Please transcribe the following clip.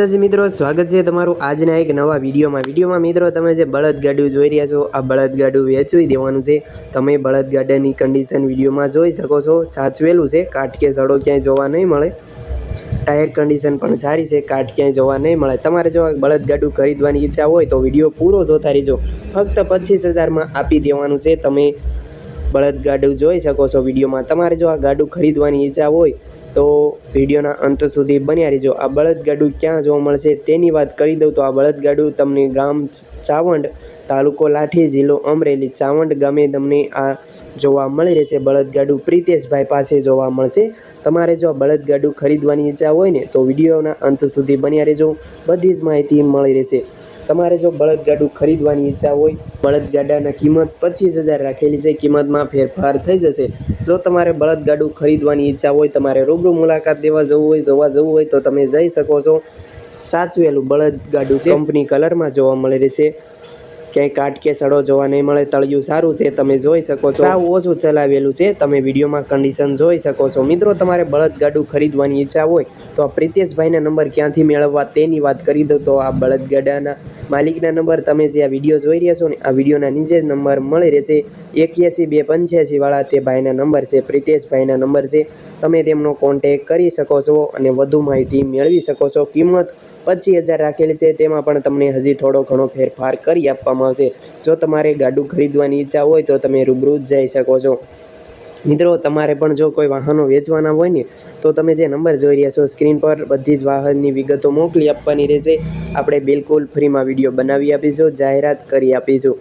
મિત્રો, સ્વાગત છે તમારું આજના એક નવા વિડીયોમાં. વિડીયોમાં મિત્રો, તમે જે બળદગાડું જોઈ રહ્યા છો, આ બળદગાડું વેચવી દેવાનું છે. તમે બળદગાડાની કન્ડિશન વિડીયોમાં જોઈ શકો છો. સાચવેલું છે, કાટ કે સડો ક્યાંય જોવા નહીં મળે. ટાયર કન્ડિશન પણ સારી છે, કાટ ક્યાંય જોવા નહીં મળે. તમારે જો આ બળદગાડું ખરીદવાની ઈચ્છા હોય તો વીડિયો પૂરો જોતા રહેજો. ફક્ત પચીસ હજારમાં આપી દેવાનું છે. તમે બળદગાડું જોઈ શકો છો વિડીયોમાં. તમારે જો આ ગાડું ખરીદવાની ઈચ્છા હોય તો વિડીયોના અંત સુધી બન્યા રહેજો. આ બળદગાડું ક્યાં જોવા મળશે તેની વાત કરી દઉં તો આ બળદગાડું તમને ગામ ચાવંડ તાલુકો લાઠી જિલ્લો અમરેલી ચાવંડ ગામે તમને આ જોવા મળી રહેશે. બળદગાડું પ્રિતેશભાઈ પાસે જોવા મળશે. તમારે જો બળદગાડું ખરીદવાની ઈચ્છા હોય ને તો વિડીયોના અંત સુધી બન્યા રહેજો. બધી જ માહિતી મળી રહેશે. તમારે જો બળદગાડું ખરીદવાની ઈચ્છા હોય, બળદગાડાના કિંમત પચીસ હજાર રાખેલી છે, કિંમતમાં ફેરફાર થઈ જશે. જો તમારે બળદગાડું ખરીદવાની ઈચ્છા હોય, તમારે રૂબરૂ મુલાકાત દેવા જવું હોય, જોવા જવું હોય, તો તમે જઈ શકો છો. સાચવેલું બળદગાડું છે. કંપની કલરમાં જોવા મળી રહેશે. ક્યાંય કાટ કે સડો જોવા નહીં મળે, તળિયું સારું છે, તમે જોઈ શકો છો. સાવ ઓછું ચલાવેલું છે, તમે વિડીયોમાં કન્ડિશન જોઈ શકો છો. મિત્રો, તમારે બળદગાડું ખરીદવાની ઈચ્છા હોય, તો આ પ્રિતેશભાઈના નંબર ક્યાંથી મેળવવા તેની વાત કરી દો. તો આ બળદગાડાના માલિકના નંબર તમે જે આ વીડિયો જોઈ રહ્યા છો ને, આ વિડીયોના નીચે નંબર મળી રહેશે. એક્યાસી બે પંચ્યાસીવાળા તે ભાઈના નંબર છે, પ્રિતેશભાઈના નંબર છે. તમે તેમનો કોન્ટેક કરી શકો છો અને વધુ માહિતી મેળવી શકો છો. કિંમત પચીસ હજાર રાખેલી છે, તેમાં પણ તમને હજી થોડો ઘણો ફેરફાર કરી આપવામાં આવશે. જો તમારે ગાડું ખરીદવાની ઈચ્છા હોય તો તમે રૂબરૂ જ જઈ શકો છો. મિત્રો, તમારે પણ જો કોઈ વાહનો વેચવાના હોય ને, તો તમે જે નંબર જોઈ રહ્યા છો, સ્ક્રીન પર બધી જ વાહનની વિગતો મોકલી આપવાની રહેશે. આપણે બિલકુલ ફ્રીમાં વીડિયો બનાવી આપીશું, જાહેરાત કરી આપીશું.